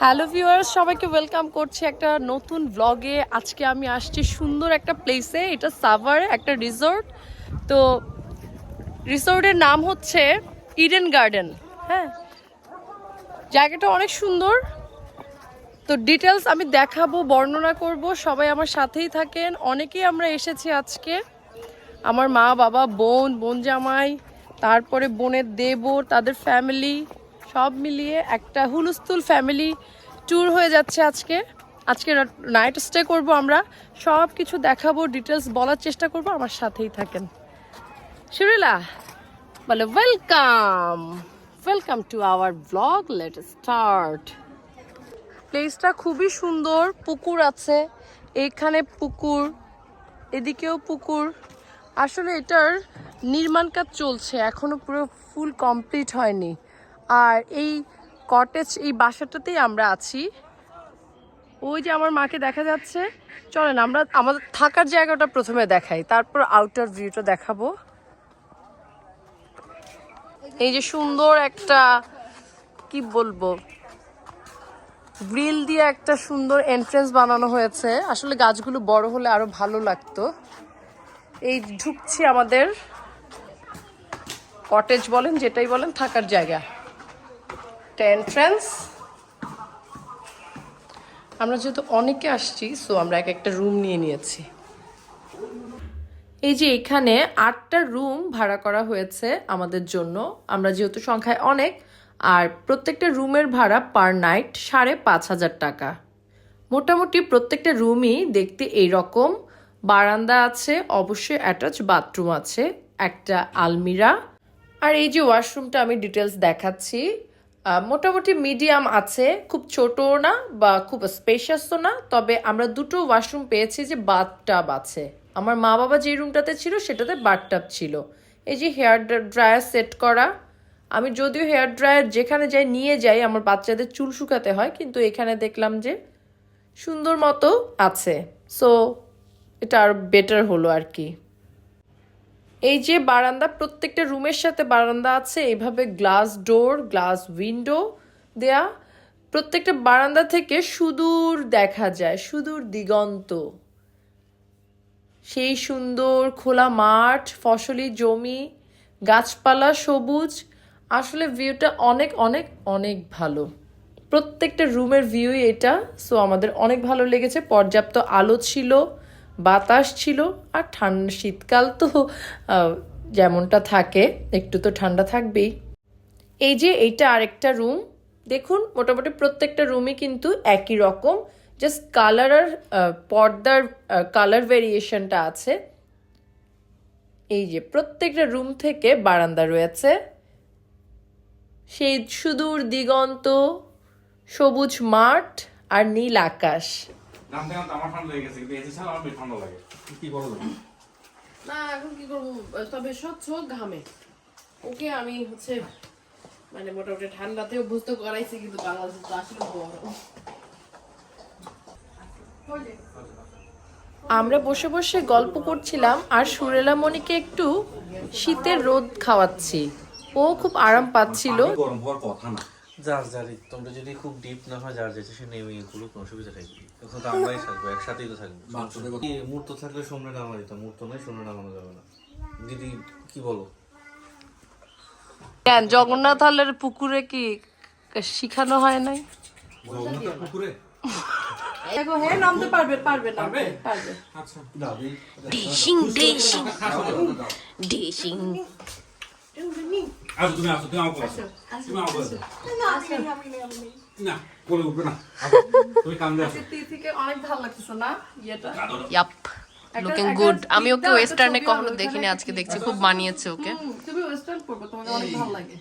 Hello viewers, সবাইকে welcome করছি একটা নতুন ব্লগে আজকে আমি আসছি সুন্দর একটা প্লেসে এটা সাভার, একটা রিসোর্ট তো রিসোর্টের নাম হচ্ছে ইডেন গার্ডেন হ্যাঁ জায়গাটা অনেক সুন্দর। তো ডিটেলস আমি দেখাবো, বর্ণনা করব, সবাই আমার সাথেই থাকেন। অনেকেই আমরা এসেছি আজকে। আমার মা, বাবা, বোন বোন জামাই তারপরে বোনের দেবর, তাদের ফ্যামিলি সব মিলিয়ে একটা হুলুস্থুল ফ্যামিলি ট্যুর হয়ে যাচ্ছে আজকে। আজকে নাইট স্টে করব আমরা। সব কিছু দেখাবো ডিটেলস বলার চেষ্টা করব। আমার সাথেই থাকেন। শিরিলা বলে welcome welcome to our blog let start প্লেসটা খুবই সুন্দর, পুকুর আছে। এখানে পুকুর, এদিকেও পুকুর। আসলে এটার নির্মাণ কাজ চলছে। এখনও পুরো ফুল কমপ্লিট হয়নি। আর এই কটেজ এই বাসাটাতেই আমরা আছি। ওই যে আমার মাকে দেখা যাচ্ছে। চলেন, আমরা আমাদের থাকার জায়গাটা প্রথমে দেখাই, তারপর আউটার ভিউটা দেখাবো। এই যে সুন্দর একটা, কি বলব, গ্রিল দিয়ে একটা সুন্দর এন্ট্রেন্স বানানো হয়েছে। আসলে গাছগুলো বড় হলে আরও ভালো লাগতো। এই ঢুকছি আমাদের কটেজ বলেন, যেটাই বলেন, থাকার জায়গা। একটা এন্ট্রেন্স আমরা যেহেতু অনেকে আসছি সো আমরা এক একটা রুম নিয়ে নিয়েছি। এই যে এখানে আটটা রুম ভাড়া করা হয়েছে আমাদের জন্য। আমরা যেহেতু সংখ্যায় অনেক, আর প্রত্যেকটা রুমের ভাড়া পার নাইট সাড়ে পাঁচ হাজার টাকা। মোটামুটি প্রত্যেকটা রুমই দেখতে এই রকম বারান্দা আছে, অবশ্যই অ্যাটাচ বাথরুম আছে, একটা আলমিরা। আর এই যে ওয়াশরুমটা আমি ডিটেলস দেখাচ্ছি মোটামুটি মিডিয়াম আছে, খুব ছোটও না বা খুব স্পেশাসও না, তবে আমরা দুটো ওয়াশরুম পেয়েছি যে বাথটাব আছে। আমার মা বাবা যে রুমটাতে ছিল, সেটাতে বাথটাব ছিল। এই যে হেয়ার ড্রায়ার সেট করা, আমি যদিও হেয়ার ড্রায়ার যেখানে যাই নিয়ে যাই, আমার বাচ্চাদের চুল শুকাতে হয়, কিন্তু এখানে দেখলাম যে সুন্দর মতো আছে। সো এটা আর বেটার হলো আর কি। এই যে বারান্দা, প্রত্যেকটা রুমের সাথে বারান্দা আছে, এইভাবে গ্লাস ডোর গ্লাস উইন্ডো দেয়া। প্রত্যেকটা বারান্দা থেকে সুদূর দেখা যায়, সুদূর দিগন্ত। সেই সুন্দর খোলা মাঠ, ফসলি জমি, গাছপালা সবুজ। আসলে ভিউটা অনেক অনেক অনেক ভালো। প্রত্যেকটা রুমের ভিউই এটা সো আমাদের অনেক ভালো লেগেছে। পর্যাপ্ত আলো ছিল। বাতাস ছিল আর ঠান্ডা শীতকাল তো যেমনটা থাকে, একটু তো ঠান্ডা থাকবেই। এই যে এইটা আরেকটা রুম দেখুন, মোটামুটি প্রত্যেকটা রুমই কিন্তু একই রকম জাস্ট কালার আর পর্দার কালার ভেরিয়েশনটা আছে। এই যে প্রত্যেকটা রুম থেকে বারান্দা রয়েছে। সেই সুদূর দিগন্ত, সবুজ মাঠ আর নীল আকাশ। আমার ঠান্ডা লেগে গেছে কিন্তু এসি ছাড়া আমার বেশ ঠান্ডা লাগে। কি তুমি? না এখন কি করব? তবে স্বচ্ছ ঘামে। ওকে আমি হচ্ছে মানে মোটামুটি ঠান্ডাতে অভ্যস্ত করাইছি কিন্তু বাংলাদেশে তো আসলে গরম। আমরা বসে বসে গল্প করছিলাম আর সুরেলা মনিকে একটু শীতের রোদ খাওয়াচ্ছি। ও খুব আরাম পাচ্ছিল। গরম হওয়ার কথা না। যার যার তোমরা যদি খুব ডিপ না হয় যার যেটা সে নেমে গুলো কোনো সুবিধা থাকবে তখন তো আমরাই থাকব একসাথেই তো থাকব মূর্ত থাকলে সামনে নামা যেত মূর্ত নেই সামনে নামানো যাবে না দিদি কি বলো কেন জগন্নাথ হলের পুকুরে কি শিখানো হয় নাই জগন্নাথের পুকুরে দেখো হ্যাঁ নামতে পারবে পারবে নামতে পারবে আচ্ছা ডেশিং ডেশিং ডেশিং আসো তুমি আসো তুমি আমাকে আসো তুমি আমাকে আসো না কোলে উঠবে না তুমি কান্দে আসো থেকে অনেক ভালো লাগতেছে না? ইয়েটা? ইয়াপ লুকিং গুড আমি ওকে ওয়েস্টার্নে কখনো দেখিনি আজকে দেখছি খুব মানিয়েছে ওকে। তুমি ওয়েস্টার্ন পরবে তোমাকে অনেক ভালো লাগে।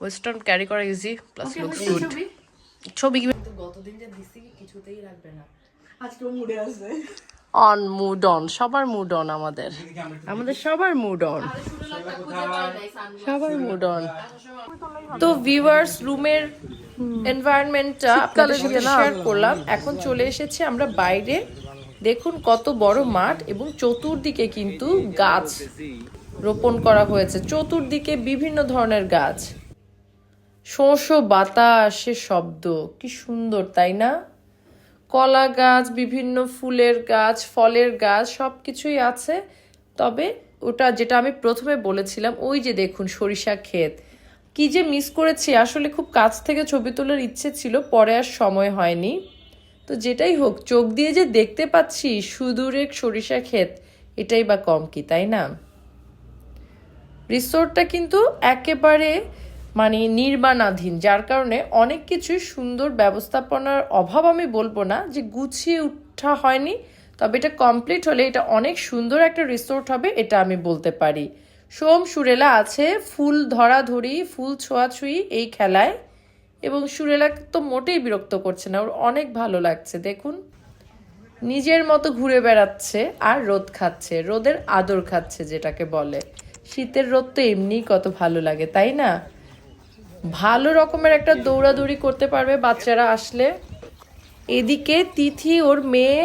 ওয়েস্টার্ন ক্যারি করা ইজি প্লাস লুকস গুড ছবি? ছবি গতদিন যে দিছি কিছুতেই রাখবে না। আজকে মুডে আছে। অন মুড অন সবার মুড অন আমাদের। আমাদের সবার মুড অন সবার মুড অন তো ভিউয়ার্স রুমের এনভায়রনমেন্টটা আপনাদের সাথে শেয়ার করলাম। এখন চলে এসেছি আমরা বাইরে। দেখুন কত বড় মাঠ এবং চতুর্দিকে কিন্তু গাছ রোপণ করা হয়েছে। চতুর্দিকে বিভিন্ন ধরনের গাছ। শোঁ বাতাসের শব্দ। কি সুন্দর তাই না? কলা গাছ, বিভিন্ন ফুলের গাছ, ফলের গাছ সব কিছুই আছে। তবে ওটা যেটা আমি প্রথমে বলেছিলাম, ওই যে দেখুন সরিষা ক্ষেত। কি যে মিস করেছি, আসলে খুব কাছ থেকে ছবি তোলার ইচ্ছে ছিল, পরে আর সময় হয়নি। তো যেটাই হোক, চোখ দিয়ে যে দেখতে পাচ্ছি সুদূরে সরিষা ক্ষেত, এটাই বা কম কি, তাই না? রিসোর্টটা কিন্তু একেবারে মানে নির্মাণাধীন, যার কারণে অনেক কিছুই সুন্দর ব্যবস্থাপনার অভাব আমি বলব না যে গুছিয়ে উঠা হয়নি, তবে এটা কমপ্লিট হলে এটা অনেক সুন্দর একটা রিসোর্ট হবে এটা আমি বলতে পারি। সোম সুরেলা আছে, ফুল ধরাধরি, ফুল ছোঁয়াছুঁই এই খেলায়, এবং সুরেলা তো মোটেই বিরক্ত করছে না, ওর অনেক ভালো লাগছে, দেখুন। নিজের মতো ঘুরে বেড়াচ্ছে আর রোদ খাচ্ছে, রোদের আদর খাচ্ছে যেটাকে বলে। শীতের রোদ তো এমনিই কত ভালো লাগে, তাই না? ভালো রকমের একটা দৌড়াদৌড়ি করতে পারবে বাচ্চারা আসলে। এদিকে তিথি, ওর মেয়ে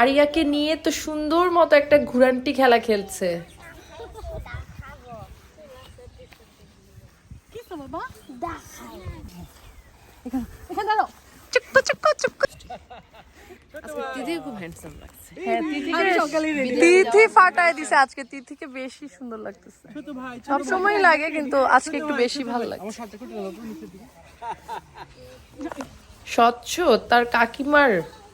আরিয়াকে নিয়ে তো সুন্দর মতো একটা ঘুরান্টি খেলা খেলছে। আজকে দিদি খুব হ্যান্ডসাম লাগছে। হ্যাঁ তিথিকে তিথি ফাটায় দিছে আজকে তিথিকে বেশি সুন্দর লাগতেছে। সব সময় লাগে কিন্তু আজকে একটু বেশি ভালো লাগছে। স্বচ্ছ তার কাকিমার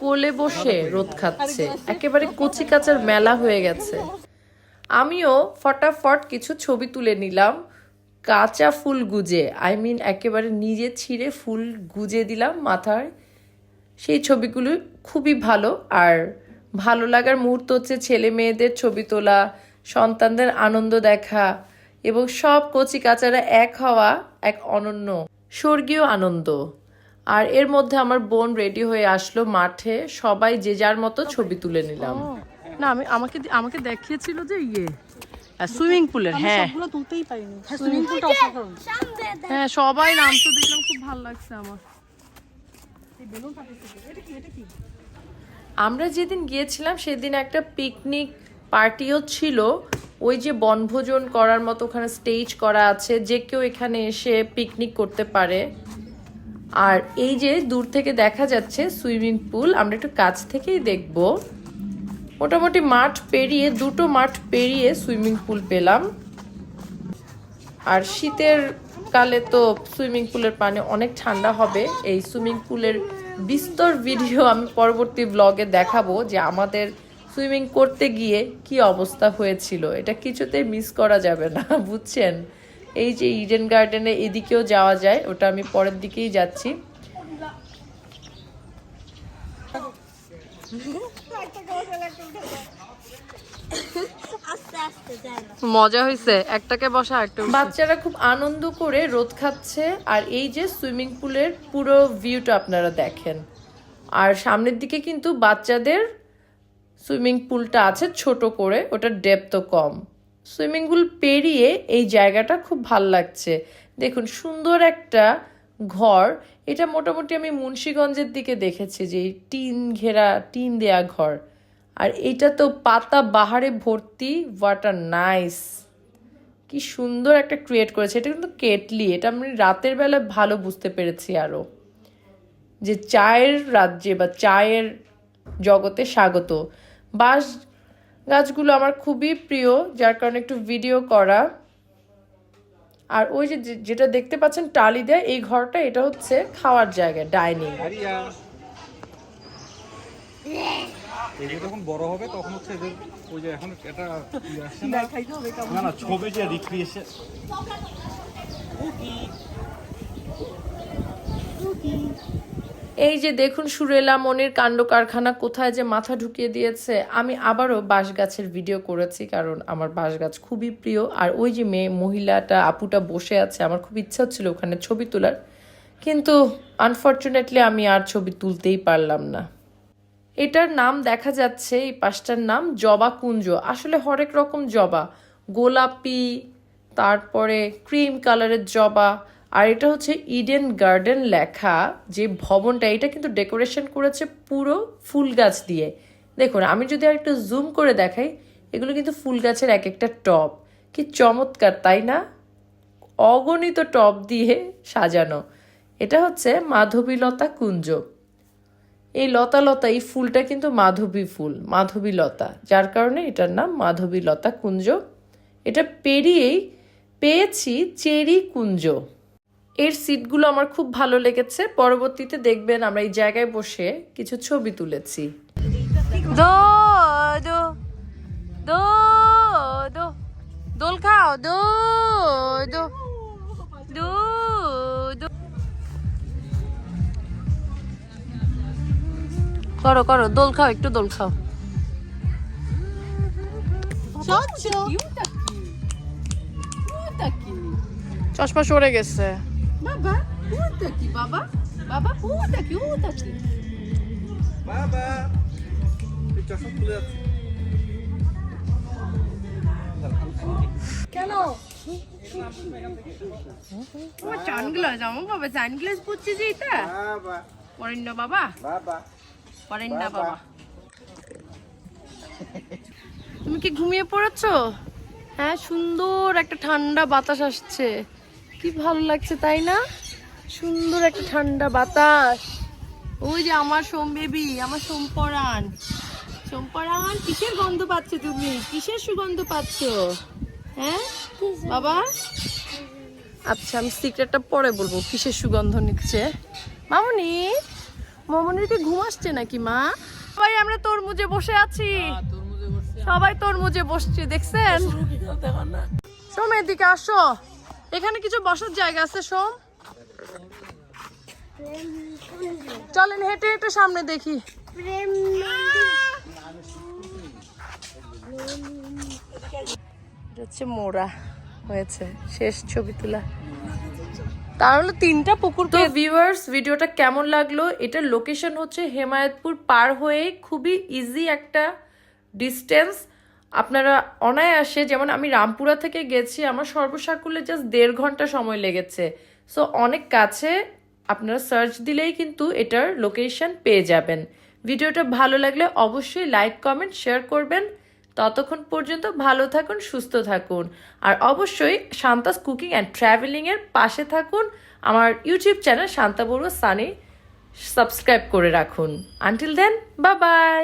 কোলে বসে রোদ খাচ্ছে। একেবারে কচি কাচার মেলা হয়ে গেছে। আমিও ফটাফট কিছু ছবি তুলে নিলাম। কাঁচা ফুল গুজে আই মিন একেবারে নিজে ছিঁড়ে ফুল গুজে দিলাম মাথায়। সেই ছবিগুলো খুবই ভালো। আর ভালো লাগার মুহূর্ত হচ্ছে ছেলে মেয়েদের ছবি তোলা সন্তানদের আনন্দ দেখা এবং সব কচি কাচারা এক হওয়া এক অনন্য স্বর্গীয় আনন্দ। আর এর মধ্যে আমার বোন রেডি হয়ে আসলো মাঠে। সবাই যে যার মতো ছবি তুলে নিলাম। না আমি আমাকে আমাকে দেখিয়েছিল যে ইয়ে সুইমিং পুলের হ্যাঁ। তুলতেই পারিনি। হ্যাঁ সুইমিং পুলটা অসাধারণ। হ্যাঁ সবাই নামতে দেখলাম খুব ভালো লাগছে আমার। আমরা যেদিন গিয়েছিলাম, সেদিন একটা পিকনিক পার্টিও ছিল। ওই যে বনভোজন করার মতো ওখানে স্টেজ করা আছে, যে কেউ এখানে এসে পিকনিক করতে পারে। আর এই যে দূর থেকে দেখা যাচ্ছে সুইমিং পুল আমরা একটু কাছ থেকেই দেখব। মোটামুটি মাঠ পেরিয়ে, দুটো মাঠ পেরিয়ে সুইমিং পুল পেলাম। আর শীতের কালে তো সুইমিং পুলের পানি অনেক ঠান্ডা হবে। এই সুইমিং পুলের বিস্তর ভিডিও আমি পরবর্তী ব্লগে দেখাবো যে আমাদের সুইমিং করতে গিয়ে কি অবস্থা হয়েছিল। এটা কিছুতেই মিস করা যাবে না বুঝছেন? এই যে ইডেন গার্ডেনে এদিকেও যাওয়া যায় ওটা আমি পরের দিকেই যাচ্ছি। মজা হয়েছে একটাকে বসা একটা বাচ্চারা খুব আনন্দ করে রোদ খাচ্ছে আর এই যে সুইমিং পুলের পুরো ভিউটা আপনারা দেখেন। আর সামনের দিকে কিন্তু বাচ্চাদের সুইমিং পুলটা আছে ছোট করে ওটার ডেপথও কম। সুইমিং পুল পেরিয়ে এই জায়গাটা খুব ভালো লাগছে। দেখুন সুন্দর একটা ঘর। এটা মোটামুটি আমি মুন্সীগঞ্জের দিকে দেখেছি যে এই টিন ঘেরা টিন দেয়া ঘর। আর এটা তো পাতা বাহারে ভর্তি ওয়াটার নাইস কি সুন্দর একটা ক্রিয়েট করেছে। এটা কিন্তু কেটলি। এটা আমি রাতের বেলা ভালো বুঝতে পেরেছি আরও যে চায়ের রাজ্যে বা চায়ের জগতে স্বাগত। বাঁশ গাছগুলো আমার খুবই প্রিয়, যার কারণে একটু ভিডিও করা। আর ওই যে যেটা দেখতে পাচ্ছেন টালি দেয়, এই ঘরটা, এটা হচ্ছে খাওয়ার জায়গা ডাইনিং এই যে যখন বড় হবে তখন হচ্ছে এদের ওই যে এখন এটা ইয়ে না? না না ছবি যে রিক্রিয়েশন এই যে দেখুন সুরেলা মনির কাণ্ড কারখানা কোথায় যে মাথা ঢুকিয়ে দিয়েছে। আমি আবারও বাঁশ গাছের ভিডিও করেছি কারণ আমার বাঁশ গাছ খুবই প্রিয়। আর ওই যে মেয়ে মহিলাটা আপুটা বসে আছে আমার খুব ইচ্ছা হচ্ছিল ওখানে ছবি তোলার। কিন্তু আনফর্চুনেটলি আমি আর ছবি তুলতেই পারলাম না। এটার নাম দেখা যাচ্ছে, এই পাঁচটার নাম জবা কুঞ্জ। আসলে হরেক রকম জবা। গোলাপি, তারপরে ক্রিম কালারের জবা, আর এটা হচ্ছে ইডেন গার্ডেন লেখা যে ভবনটা, এটা কিন্তু ডেকোরেশন করেছে পুরো ফুল গাছ দিয়ে। দেখুন, আমি যদি আর একটু জুম করে দেখাই, এগুলো কিন্তু ফুল গাছের এক একটা টপ। কি চমৎকার, তাই না? অগণিত টব দিয়ে সাজানো। এটা হচ্ছে মাধবীলতা কুঞ্জ। এই লতা লতা, এই ফুলটা কিন্তু মাধবী ফুল, মাধবী লতা। যার কারণে এটার নাম মাধবী লতা কুঞ্জ। এটা পেরিয়েই পেয়েছি চেরি কুঞ্জ। এর সিটগুলো আমার খুব ভালো লেগেছে। পরবর্তীতে দেখবেন আমরা এই জায়গায় বসে কিছু ছবি তুলেছি। দোল খাও দো। করো করো দোল খাও একটু দোল খাও। চশমা সরে গেছে। বাবা ওটা কি বাবা? বাবা ওটা কি ওটা কি? বাবা এই চশমা খুলে যাচ্ছে। আমার সানগ্লাস আমার বাবা সানগ্লাস পরছে যে এটা। বাবা। পরেন না বাবা। বাবা। পরেন না বাবা। তুমি কি ঘুমিয়ে পড়েছো? হ্যাঁ সুন্দর একটা ঠান্ডা বাতাস আসছে। কি ভালো লাগছে তাই না? সুন্দর একটা ঠান্ডা বাতাস। ওই যে আমার সোম বেবি আমার সোমপরাণ সোমপরাণ কিসের গন্ধ পাচ্ছ তুমি? কিসের সুগন্ধ পাচ্ছ? হ্যাঁ বাবা? আচ্ছা আমি সিক্রেটটা পরে বলব কিসের সুগন্ধ নিচ্ছে? মামনি? মামনির কি ঘুম আসছে নাকি মা? সবাই আমরা তরমুজে বসে আছি। সবাই তরমুজে বসছে দেখছেন? সোম এদিকে আসো। এখানে কিছু বসার জায়গা আছে সোম? চলেন হেঁটে হেঁটে সামনে দেখি। হচ্ছে মোড়া হয়েছে শেষ ছবি তোলা। তাহলে তিনটা পুকুর তো ভিউয়ার্স ভিডিওটা কেমন লাগল? এটার লোকেশন হচ্ছে হেমায়তপুর পার হয়ে খুবই ইজি একটা ডিস্টেন্স আপনারা অনায়াসে যেমন আমি রামপুরা থেকে গেছি আমার সর্বসাকুল্যে জাস্ট দেড় ঘণ্টা সময় লেগেছে। সো অনেক কাছে আপনারা সার্চ দিলেই কিন্তু এটার লোকেশন পেয়ে যাবেন। ভিডিওটা ভালো লাগলে অবশ্যই লাইক কমেন্ট শেয়ার করবেন। ততক্ষণ পর্যন্ত ভালো থাকুন, সুস্থ থাকুন। আর অবশ্যই শান্তাস কুকিং অ্যান্ড ট্রাভেলিংয়ের পাশে থাকুন। আমার YouTube channel Shanta Barua Sunny subscribe করে রাখুন। আনটিল দেন বা বাই